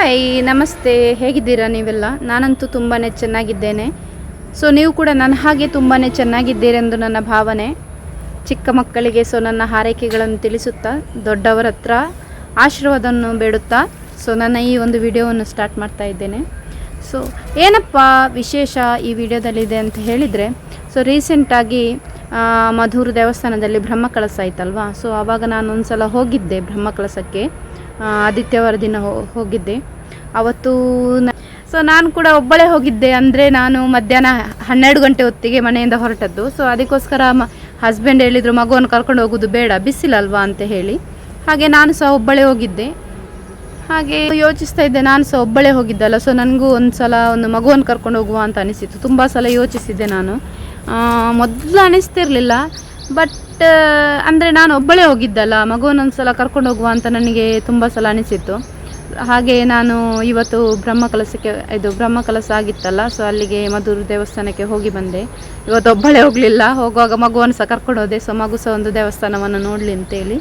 Hi, ನಮಸ್ತೆ. ಹೇಗಿದ್ದೀರಾ ನೀವೆಲ್ಲ? ನಾನಂತೂ ತುಂಬಾ ಚೆನ್ನಾಗಿದ್ದೇನೆ. ಸೊ ನೀವು ಕೂಡ ನನ್ನ ಹಾಗೆ ತುಂಬಾ ಚೆನ್ನಾಗಿದ್ದೀರೆಂದು ನನ್ನ ಭಾವನೆ. ಚಿಕ್ಕ ಮಕ್ಕಳಿಗೆ ಸೊ ನನ್ನ ಹಾರೈಕೆಗಳನ್ನು ತಿಳಿಸುತ್ತಾ, ದೊಡ್ಡವರ ಹತ್ರ ಆಶೀರ್ವಾದವನ್ನು ಬೇಡುತ್ತಾ ಸೊ ನನ್ನ ಈ ಒಂದು ವಿಡಿಯೋವನ್ನು ಸ್ಟಾರ್ಟ್ ಮಾಡ್ತಾ ಇದ್ದೇನೆ. ಸೊ ಏನಪ್ಪ ವಿಶೇಷ ಈ ವಿಡಿಯೋದಲ್ಲಿದೆ ಅಂತ ಹೇಳಿದರೆ ಸೊ ರೀಸೆಂಟಾಗಿ ಮಧೂರು ದೇವಸ್ಥಾನದಲ್ಲಿ ಬ್ರಹ್ಮಕಳಸ ಆಯ್ತಲ್ವಾ? ಸೊ ಆವಾಗ ನಾನು ಒಂದು ಸಲ ಹೋಗಿದ್ದೆ ಬ್ರಹ್ಮಕಳಸಕ್ಕೆ. ಆದಿತ್ಯವಾರ ದಿನ ಹೋಗಿದ್ದೆ. ಅವತ್ತು ಸೊ ನಾನು ಕೂಡ ಒಬ್ಬಳೇ ಹೋಗಿದ್ದೆ. ಅಂದರೆ ನಾನು ಮಧ್ಯಾಹ್ನ ಹನ್ನೆರಡು ಗಂಟೆ ಹೊತ್ತಿಗೆ ಮನೆಯಿಂದ ಹೊರಟದ್ದು. ಸೊ ಅದಕ್ಕೋಸ್ಕರ ಮ ಹಸ್ಬೆಂಡ್ ಹೇಳಿದರು, ಮಗುವನ್ನು ಕರ್ಕೊಂಡು ಹೋಗೋದು ಬೇಡ, ಬಿಸಿಲಲ್ವಾ? ಅಂತ ಹೇಳಿ. ಹಾಗೆ ನಾನು ಸಹ ಒಬ್ಬಳೇ ಹೋಗಿದ್ದೆ. ಹಾಗೆ ಯೋಚಿಸ್ತಾ ಇದ್ದೆ, ನಾನು ಸಹ ಒಬ್ಬಳೇ ಹೋಗಿದ್ದಲ್ಲ. ಸೊ ನನಗೂ ಒಂದು ಸಲ ಒಂದು ಮಗುವನ್ನು ಕರ್ಕೊಂಡು ಹೋಗುವ ಅಂತ ಅನಿಸಿತ್ತು. ತುಂಬ ಸಲ ಯೋಚಿಸಿದ್ದೆ ನಾನು. ಮೊದಲು ಅನಿಸ್ತಿರ್ಲಿಲ್ಲ. ಬಟ್ ಅಂದರೆ ನಾನು ಒಬ್ಬಳೇ ಹೋಗಿದ್ದಲ್ಲ ಮಗುವನ್ನೊಂದು ಸಲ ಕರ್ಕೊಂಡು ಹೋಗುವ ಅಂತ ನನಗೆ ತುಂಬ ಸಲ ಅನಿಸಿತ್ತು. ಹಾಗೆ ನಾನು ಇವತ್ತು ಬ್ರಹ್ಮಕಲಸಕ್ಕೆ ಇದು ಬ್ರಹ್ಮಕಲಸ ಆಗಿತ್ತಲ್ಲ ಸೊ ಅಲ್ಲಿಗೆ ಮಧುರು ದೇವಸ್ಥಾನಕ್ಕೆ ಹೋಗಿ ಬಂದೆ. ಇವತ್ತು ಒಬ್ಬಳೇ ಹೋಗಲಿಲ್ಲ, ಹೋಗುವಾಗ ಮಗುವನ್ನು ಸಹ ಕರ್ಕೊಂಡು ಹೋದೆ ಸೊ ಮಗು ಸಹ ಒಂದು ದೇವಸ್ಥಾನವನ್ನು ನೋಡಲಿ ಅಂತೇಳಿ.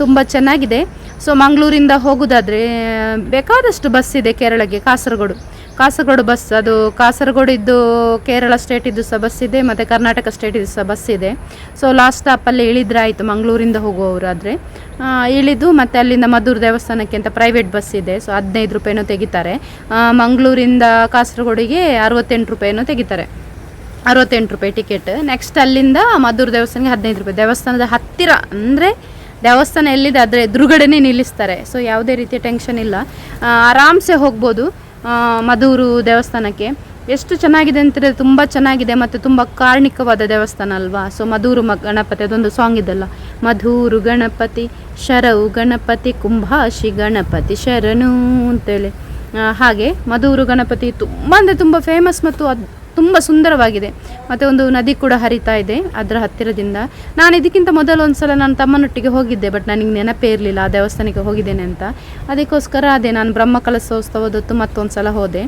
ತುಂಬ ಚೆನ್ನಾಗಿದೆ. ಸೊ ಮಂಗಳೂರಿಂದ ಹೋಗೋದಾದರೆ, ಬೇಕಾದಷ್ಟು ಬಸ್ ಇದೆ ಕೇರಳಕ್ಕೆ, ಕಾಸರಗೋಡು. ಕಾಸರಗೋಡು ಬಸ್, ಅದು ಕಾಸರಗೋಡಿದ್ದು ಕೇರಳ ಸ್ಟೇಟಿದ್ದು ಸಹ ಬಸ್ ಇದೆ, ಮತ್ತು ಕರ್ನಾಟಕ ಸ್ಟೇಟ್ ಇದ್ದು ಸಹ ಬಸ್ ಇದೆ. ಸೊ ಲಾಸ್ಟ್ ಸ್ಟಾಪಲ್ಲಿ ಇಳಿದ್ರೆ ಆಯಿತು ಮಂಗಳೂರಿಂದ ಹೋಗುವವರಾದರೆ. ಇಳಿದು ಮತ್ತು ಅಲ್ಲಿಂದ ಮದ್ದೂರು ದೇವಸ್ಥಾನಕ್ಕೆ ಅಂತ ಪ್ರೈವೇಟ್ ಬಸ್ ಇದೆ ಸೊ ಹದಿನೈದು ರೂಪಾಯಿನೂ ತೆಗಿತಾರೆ. ಮಂಗಳೂರಿಂದ ಕಾಸರಗೋಡಿಗೆ ಅರವತ್ತೆಂಟು ರೂಪಾಯಿನೂ ತೆಗಿತಾರೆ. ಅರವತ್ತೆಂಟು ರೂಪಾಯಿ ಟಿಕೆಟ್ ನೆಕ್ಸ್ಟ್ ಅಲ್ಲಿಂದ ಮದ್ದೂರು ದೇವಸ್ಥಾನಕ್ಕೆ ಹದಿನೈದು ರೂಪಾಯಿ. ದೇವಸ್ಥಾನದ ಹತ್ತಿರ, ಅಂದರೆ ದೇವಸ್ಥಾನ ಎಲ್ಲಿದೆ ಆದರೆ ಎದುರುಗಡೆನೇ ನಿಲ್ಲಿಸ್ತಾರೆ. ಸೊ ಯಾವುದೇ ರೀತಿಯ ಟೆನ್ಷನ್ ಇಲ್ಲ. ಆರಾಮ್ಸೆ ಹೋಗ್ಬೋದು. ಮಧೂರು ದೇವಸ್ಥಾನಕ್ಕೆ. ಎಷ್ಟು ಚೆನ್ನಾಗಿದೆ ಅಂತಂದರೆ ತುಂಬ ಚೆನ್ನಾಗಿದೆ ಮತ್ತು ತುಂಬ ಕಾರ್ಣಿಕವಾದ ದೇವಸ್ಥಾನ ಅಲ್ವಾ? ಸೊ ಮಧೂರು ಮ, ಗಣಪತಿ, ಅದೊಂದು ಸಾಂಗ್ ಇದೆಲ್ಲ. ಮಧೂರು ಗಣಪತಿ, ಶರವು ಗಣಪತಿ, ಕುಂಭಾಶಿ ಗಣಪತಿ, ಶರಣು ಅಂತೇಳಿ. ಹಾಗೆ ಮಧೂರು ಗಣಪತಿ ತುಂಬ ಅಂದರೆ ತುಂಬ ಫೇಮಸ್ ಮತ್ತು ಅದು ತುಂಬ ಸುಂದರವಾಗಿದೆ. ಮತ್ತು ಒಂದು ನದಿ ಕೂಡ ಹರಿತಾ ಇದೆ ಅದರ ಹತ್ತಿರದಿಂದ. ನಾನು ಇದಕ್ಕಿಂತ ಮೊದಲು ಒಂದು ಸಲ ನಾನು ತಮ್ಮನೊಟ್ಟಿಗೆ ಹೋಗಿದ್ದೆ ಬಟ್ ನನಗೆ ನೆನಪೇ ಇರಲಿಲ್ಲ ಆ ದೇವಸ್ಥಾನಕ್ಕೆ ಹೋಗಿದ್ದೇನೆ ಅಂತ. ಅದಕ್ಕೋಸ್ಕರ ಅದೇ ನಾನು ಬ್ರಹ್ಮಕಲಶೋತ್ಸವದೊತ್ತು ಮತ್ತೊಂದು ಸಲ ಹೋದೆ.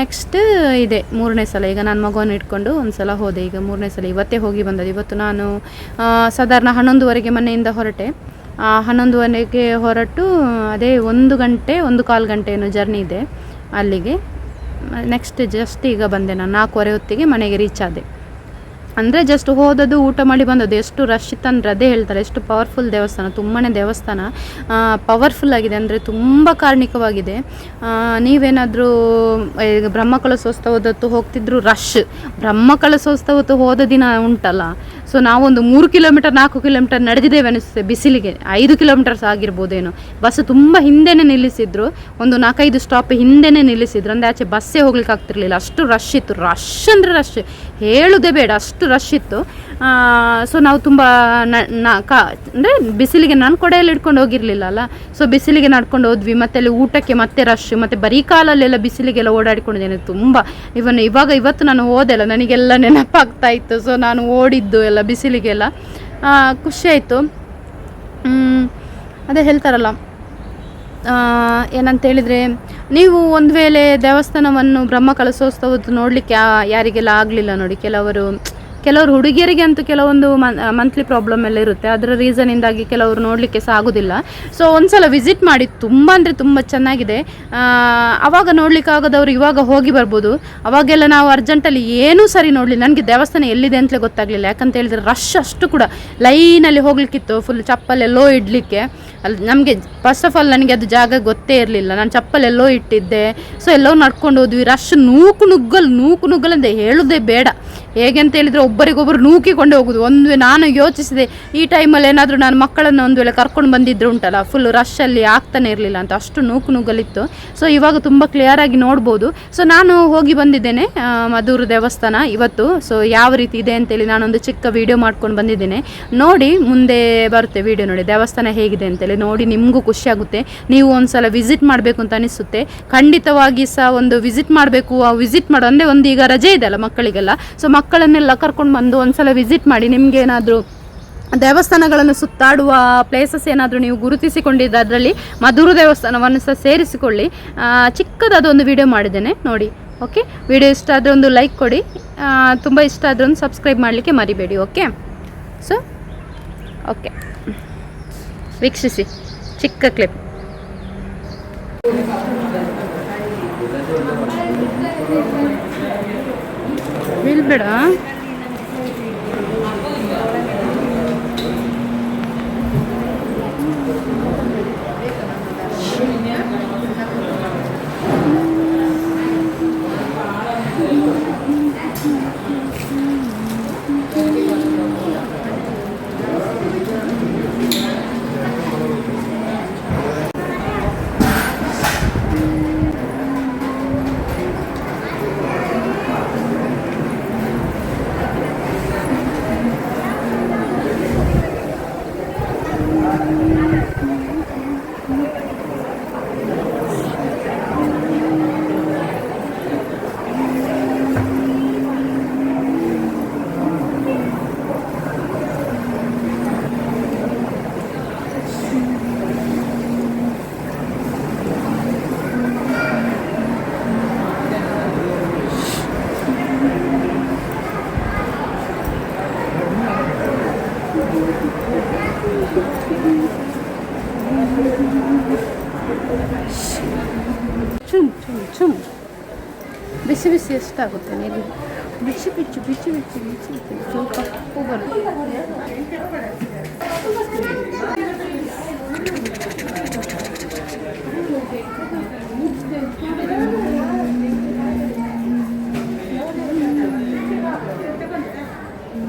ನೆಕ್ಸ್ಟ್ ಇದೆ ಮೂರನೇ ಸಲ. ಈಗ ನಾನು ಮಗುವನ್ನು ಇಟ್ಕೊಂಡು ಒಂದು ಸಲ ಹೋದೆ. ಈಗ ಮೂರನೇ ಸಲ ಇವತ್ತೇ ಹೋಗಿ ಬಂದದ್ದು. ಇವತ್ತು ನಾನು ಸಾಧಾರಣ ಹನ್ನೊಂದುವರೆಗೆ ಮನೆಯಿಂದ ಹೊರಟೆ. ಹನ್ನೊಂದುವರೆಗೆ ಹೊರಟು ಅದೇ ಒಂದು ಗಂಟೆ, ಒಂದು ಕಾಲು ಗಂಟೆ ಏನು ಜರ್ನಿ ಇದೆ ಅಲ್ಲಿಗೆ. ನೆಕ್ಸ್ಟ್ ಜಸ್ಟ್ ಈಗ ಬಂದೆ ನಾನು, ನಾಲ್ಕೂವರೆ ಹೊತ್ತಿಗೆ ಮನೆಗೆ ರೀಚ್ ಆದೆ. ಅಂದರೆ ಜಸ್ಟ್ ಹೋದದ್ದು ಊಟ ಮಾಡಿ ಬಂದದ್ದು, ಎಷ್ಟು ರಶ್ ಇತ್ತಂದ್ರೆ ಅದೇ ಹೇಳ್ತಾರೆ, ಎಷ್ಟು ಪವರ್ಫುಲ್ ದೇವಸ್ಥಾನ ತುಂಬಾ ದೇವಸ್ಥಾನ. ಪವರ್ಫುಲ್ ಆಗಿದೆ ಅಂದರೆ ತುಂಬ ಕಾರ್ಣಿಕವಾಗಿದೆ. ನೀವೇನಾದರೂ ಈಗ ಬ್ರಹ್ಮಕಲಶೋತ್ಸವದತ್ತು ಹೋಗ್ತಿದ್ರು ರಶ್ ಬ್ರಹ್ಮಕಲಶೋತ್ಸವತ್ತು ಹೋದ ದಿನ ಉಂಟಲ್ಲ ಸೊ ನಾವೊಂದು ಮೂರು ಕಿಲೋಮೀಟರ್, ನಾಲ್ಕು ಕಿಲೋಮೀಟರ್ ನಡೆದಿದ್ದೇವೆ ಅನಿಸುತ್ತೆ ಬಿಸಿಲಿಗೆ. ಐದು ಕಿಲೋಮೀಟರ್ಸ್ ಆಗಿರ್ಬೋದೇನೋ. ಬಸ್ ತುಂಬ ಹಿಂದೆನೇ ನಿಲ್ಲಿಸಿದ್ರು. ಒಂದು ನಾಲ್ಕೈದು ಸ್ಟಾಪ್ ಹಿಂದೆನೇ ನಿಲ್ಲಿಸಿದ್ರು. ಅಂದರೆ ಆಚೆ ಬಸ್ಸೇ ಹೋಗ್ಲಿಕ್ಕೆ ಆಗ್ತಿರ್ಲಿಲ್ಲ. ಅಷ್ಟು ರಶ್ ಇತ್ತು. ರಶ್ ಅಂದರೆ ರಶ್ ಹೇಳುವುದೇ ಬೇಡ. ಅಷ್ಟು ರಶ್ ಇತ್ತು. ಸೊ ನಾವು ತುಂಬ ಕಾ, ಅಂದರೆ ಬಿಸಿಲಿಗೆ ನಾನು ಕೊಡೆಯಲ್ಲಿ ಇಟ್ಕೊಂಡು ಹೋಗಿರಲಿಲ್ಲ ಅಲ್ಲ? ಸೊ ಬಿಸಿಲಿಗೆ ನಡ್ಕೊಂಡು ಹೋದ್ವಿ. ಮತ್ತೆ ಅಲ್ಲಿ ಊಟಕ್ಕೆ ಮತ್ತೆ ರಶ್ ಮತ್ತೆ ಬರೀ ಕಾಲಲ್ಲೆಲ್ಲ ಬಿಸಿಲಿಗೆಲ್ಲ ಓಡಾಡಿಕೊಂಡಿದ್ದೇನೆ. ತುಂಬ. ಇವನ್ ಇವಾಗ ಇವತ್ತು ನಾನು ಹೋದೆಲ್ಲ ನನಗೆಲ್ಲ ನೆನಪಾಗ್ತಾ ಇತ್ತು. ಸೊ ನಾನು ಓಡಿದ್ದು ಎಲ್ಲ ಬಿಸಿಲಿಗೆಲ್ಲ. ಆ, ಖುಷಿ ಆಯಿತು. ಅದೇ ಹೇಳ್ತಾರಲ್ಲ. ಏನಂತ ಹೇಳಿದರೆ ನೀವು ಒಂದು ವೇಳೆ ದೇವಸ್ಥಾನವನ್ನು ಬ್ರಹ್ಮ ಕಲಶೋತ್ಸವದ್ದು ನೋಡಲಿಕ್ಕೆ ಯಾರಿಗೆಲ್ಲ ಆಗಲಿಲ್ಲ ನೋಡಿ ಕೆಲವರು ಕೆಲವರು ಹುಡುಗಿಯರಿಗೆ ಅಂತೂ ಕೆಲವೊಂದು ಮಂತ್ಲಿ ಪ್ರಾಬ್ಲಮ್ ಎಲ್ಲ ಇರುತ್ತೆ. ಅದರ ರೀಸನಿಂದಾಗಿ ಕೆಲವರು ನೋಡಲಿಕ್ಕೆ ಸಹ ಆಗೋದಿಲ್ಲ. ಸೊ ಒಂದ್ಸಲ ವಿಸಿಟ್ ಮಾಡಿ ತುಂಬ ಅಂದರೆ ತುಂಬ ಚೆನ್ನಾಗಿದೆ. ಆ, ಅವಾಗ ನೋಡ್ಲಿಕ್ಕೆ ಆಗದವರು ಇವಾಗ ಹೋಗಿ ಬರ್ಬೋದು. ಅವಾಗೆಲ್ಲ ನಾವು ಅರ್ಜೆಂಟಲ್ಲಿ ಏನೂ ಸರಿ ನೋಡಲಿಲ್ಲ. ನನಗೆ ದೇವಸ್ಥಾನ ಎಲ್ಲಿದೆ ಅಂತಲೇ ಗೊತ್ತಾಗಲಿಲ್ಲ. ಯಾಕಂತ ಹೇಳಿದ್ರೆ ರಶ್ ಅಷ್ಟು ಕೂಡ ಲೈನಲ್ಲಿ ಹೋಗ್ಲಿಕ್ಕಿತ್ತು ಫುಲ್ ಚಪ್ಪಲೆಲ್ಲೋ ಇಡಲಿಕ್ಕೆ. ಅಲ್ಲಿ ನಮಗೆ ಫಸ್ಟ್ ಆಫ್ ಆಲ್ ನನಗೆ ಅದು ಜಾಗ ಗೊತ್ತೇ ಇರಲಿಲ್ಲ. ನಾನು ಚಪ್ಪಲ್ ಎಲ್ಲೋ ಇಟ್ಟಿದ್ದೆ. ಸೊ ಎಲ್ಲೋ ನಡ್ಕೊಂಡು ಹೋದ್ವಿ. ರಶ್ ನೂಕು ನುಗ್ಗಲ್ ನೂಕು ನುಗ್ಗಲ್ ಅಂತ ಹೇಳೋದೇ ಬೇಡ. ಹೇಗೆ ಅಂತ ಹೇಳಿದರೆ ಒಬ್ಬರಿಗೊಬ್ಬರು ನೂಕಿಕೊಂಡು ಹೋಗುದು. ಒಂದು ನಾನು ಯೋಚಿಸಿದೆ, ಈ ಟೈಮಲ್ಲಿ ಏನಾದರೂ ನಾನು ಮಕ್ಕಳನ್ನು ಒಂದು ವೇಳೆ ಕರ್ಕೊಂಡು ಬಂದಿದ್ರು ಉಂಟಲ್ಲ ಫುಲ್ ರಶ್ಶಲ್ಲಿ ಆಗ್ತಾನೆ ಇರಲಿಲ್ಲ ಅಂತ, ಅಷ್ಟು ನೂಕು ನುಗ್ಗಲಿತ್ತು ಸೊ ಇವಾಗ ತುಂಬ ಕ್ಲಿಯರಾಗಿ ನೋಡ್ಬೋದು. ಸೊ ನಾನು ಹೋಗಿ ಬಂದಿದ್ದೇನೆ ಮಧುರ ಮಧೂರು ದೇವಸ್ಥಾನ ಇವತ್ತು. ಸೊ ಯಾವ ರೀತಿ ಇದೆ ಅಂತೇಳಿ ನಾನೊಂದು ಚಿಕ್ಕ ವಿಡಿಯೋ ಮಾಡ್ಕೊಂಡು ಬಂದಿದ್ದೇನೆ. ನೋಡಿ, ಮುಂದೆ ಬರುತ್ತೆ ವಿಡಿಯೋ ನೋಡಿ, ದೇವಸ್ಥಾನ ಹೇಗಿದೆ ಅಂತೇಳಿ ನೋಡಿ, ನಿಮಗೂ ಖುಷಿಯಾಗುತ್ತೆ ನೀವು ಒಂದ್ಸಲ ವಿಸಿಟ್ ಮಾಡಬೇಕು ಅಂತ ಅನಿಸುತ್ತೆ. ಖಂಡಿತವಾಗಿ ಸಹ ಒಂದು ವಿಸಿಟ್ ಮಾಡಬೇಕು, ಆ ವಿಸಿಟ್ ಮಾಡೋ. ಅಂದರೆ ಒಂದು ಈಗ ರಜೆ ಇದೆ ಅಲ್ಲ ಮಕ್ಕಳಿಗೆಲ್ಲ. ಸೊ ಮಕ್ಕಳನ್ನೆಲ್ಲ ಕರ್ಕೊಂಡು ಬಂದು ಒಂದ್ಸಲ ವಿಸಿಟ್ ಮಾಡಿ, ನಿಮ್ಗೆ ಏನಾದರೂ ದೇವಸ್ಥಾನಗಳನ್ನು ಸುತ್ತಾಡುವ ಪ್ಲೇಸಸ್ ಏನಾದರೂ ನೀವು ಗುರುತಿಸಿಕೊಂಡಿದ್ದ ಅದರಲ್ಲಿ ಮಧುರು ದೇವಸ್ಥಾನವನ್ನು ಸಹ ಸೇರಿಸಿಕೊಳ್ಳಿ. ಚಿಕ್ಕದಾದ ಒಂದು ವಿಡಿಯೋ ಮಾಡಿದ್ದೇನೆ, ನೋಡಿ ಓಕೆ ವಿಡಿಯೋ ಇಷ್ಟ ಆದರೆ ಒಂದು ಲೈಕ್ ಕೊಡಿ. ತುಂಬ ಇಷ್ಟ ಆದರೆ ಒಂದು ಸಬ್ಸ್ಕ್ರೈಬ್ ಮಾಡಲಿಕ್ಕೆ ಮರಿಬೇಡಿ ಓಕೆ ಸೊ ಓಕೆ ವೀಕ್ಷಿಸಿ, ಚಿಕ್ಕ ಕ್ಲಿಪ್ మేడం 춤, 춤, 춤. 비스비스에 수다거든, 얘기. 미치비치, 미치비치, 미치비치. 저거 뽑아라.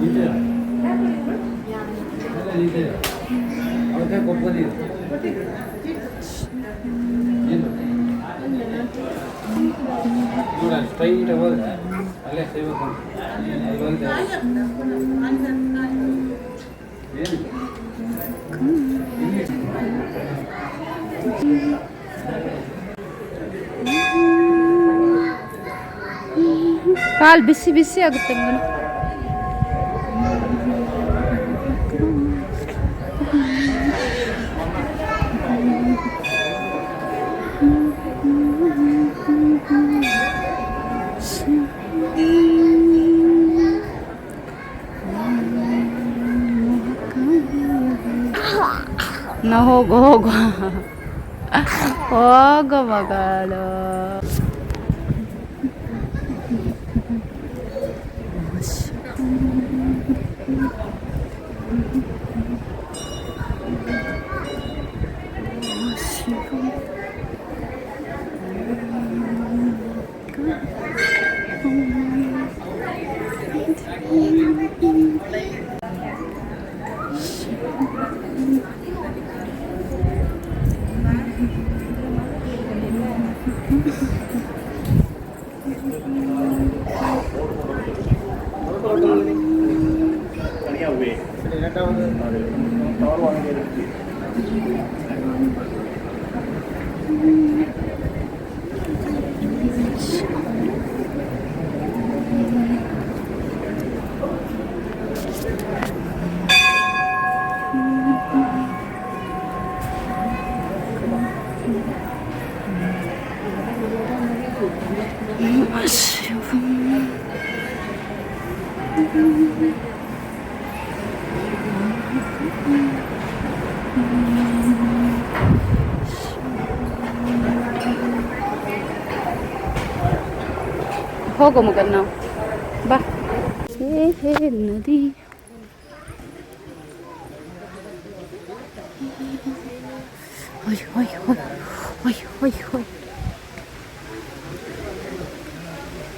이제, 이제, 어제 고프니. ಬರುತ್ತೆ ಸ್ಟ್ರೈಟ್ ಹೋದ್ರೆ ಅಲ್ಲೇ ಏನು ಕಾಲು ಬಿಸಿ ಬಿಸಿ ಆಗುತ್ತೆ ಮಗನ. न हो गो हो गो ಹೋಗು ಹೋಗು ಮಗಳು ಹೋಗೋ ಮಗನ್ ನಾವು ಬಾ ಹೇ ಹೇ ನದಿ ಹೊಯ್ ಹೊಯ್ ಹೊಯ್ ಹೊಯ್ ಹೊಯ್ ಹೊಯ್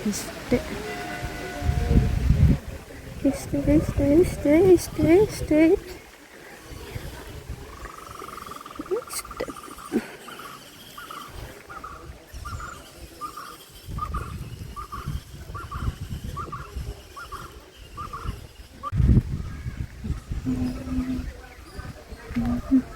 ಇಷ್ಟೇ ಇಷ್ಟೇ ಇಷ್ಟೇ ಇಷ್ಟೇ ಇಷ್ಟೇ ಇಷ್ಟೇ ಇಷ್ಟೇ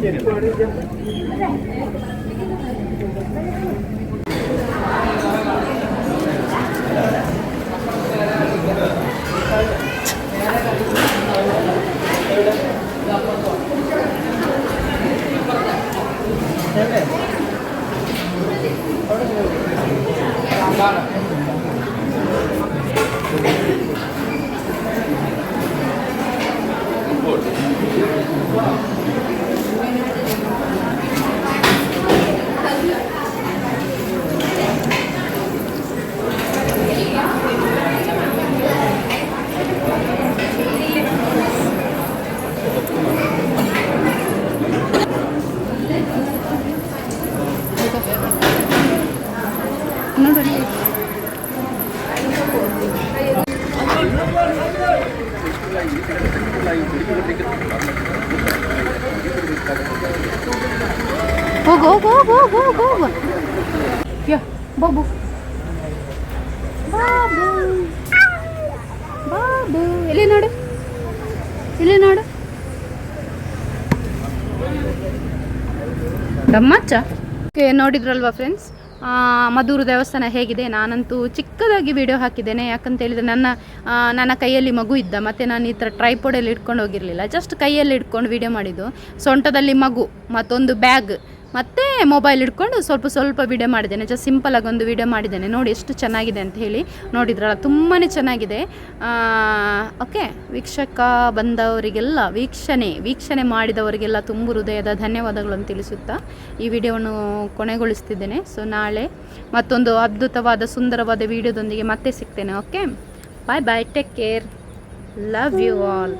¿Qué es ゴール。Another ಹೋಗು ಹೋಗು ಹೋಗು ಹೋಗು ಹೋಗು ಬಾಬು. ಬಾಬು. ಬಾಬು. ಎಲ್ಲಿ ನೋಡು? ಇಲ್ಲಿ ನೋಡು? ಗಮ್ಮಚ್ಚ ಓಕೆ ನೋಡಿದ್ರಲ್ವಾ ಫ್ರೆಂಡ್ಸ್ ಮಧುರು ದೇವಸ್ಥಾನ ಹೇಗಿದೆ? ನಾನಂತೂ ಚಿಕ್ಕದಾಗಿ ವಿಡಿಯೋ ಹಾಕಿದ್ದೇನೆ. ಯಾಕಂತ ಹೇಳಿದರೆ ನನ್ನ ನನ್ನ ಕೈಯಲ್ಲಿ ಮಗು ಇದ್ದ. ಮತ್ತು ನಾನು ಈ ಥರ ಟ್ರೈಪೋಡಲ್ಲಿ ಇಟ್ಕೊಂಡು ಹೋಗಿರಲಿಲ್ಲ. ಜಸ್ಟ್ ಕೈಯಲ್ಲಿ ಇಟ್ಕೊಂಡು ವಿಡಿಯೋ ಮಾಡಿದ್ದು. ಸೊಂಟದಲ್ಲಿ ಮಗು, ಮತ್ತೊಂದು ಬ್ಯಾಗ್ ಮತ್ತು ಮೊಬೈಲ್ ಇಟ್ಕೊಂಡು ಸ್ವಲ್ಪ ಸ್ವಲ್ಪ ವಿಡಿಯೋ ಮಾಡಿದ್ದೇನೆ. ಜಸ್ಟ್ ಸಿಂಪಲಾಗಿ ಒಂದು ವಿಡಿಯೋ ಮಾಡಿದ್ದೇನೆ. ನೋಡಿ ಎಷ್ಟು ಚೆನ್ನಾಗಿದೆ ಅಂತ ಹೇಳಿ ನೋಡಿದ್ರಲ್ಲ ತುಂಬಾ ಚೆನ್ನಾಗಿದೆ. ಓಕೆ ವೀಕ್ಷಕ ಬಂದವರಿಗೆಲ್ಲ ವೀಕ್ಷಣೆ ವೀಕ್ಷಣೆ ಮಾಡಿದವರಿಗೆಲ್ಲ ತುಂಬ ಹೃದಯದ ಧನ್ಯವಾದಗಳನ್ನು ತಿಳಿಸುತ್ತಾ ಈ ವಿಡಿಯೋವನ್ನು ಕೊನೆಗೊಳಿಸ್ತಿದ್ದೇನೆ. ಸೊ ನಾಳೆ ಮತ್ತೊಂದು ಅದ್ಭುತವಾದ, ಸುಂದರವಾದ ವಿಡಿಯೋದೊಂದಿಗೆ ಮತ್ತೆ ಸಿಗ್ತೇನೆ. Okay bye bye take care love you all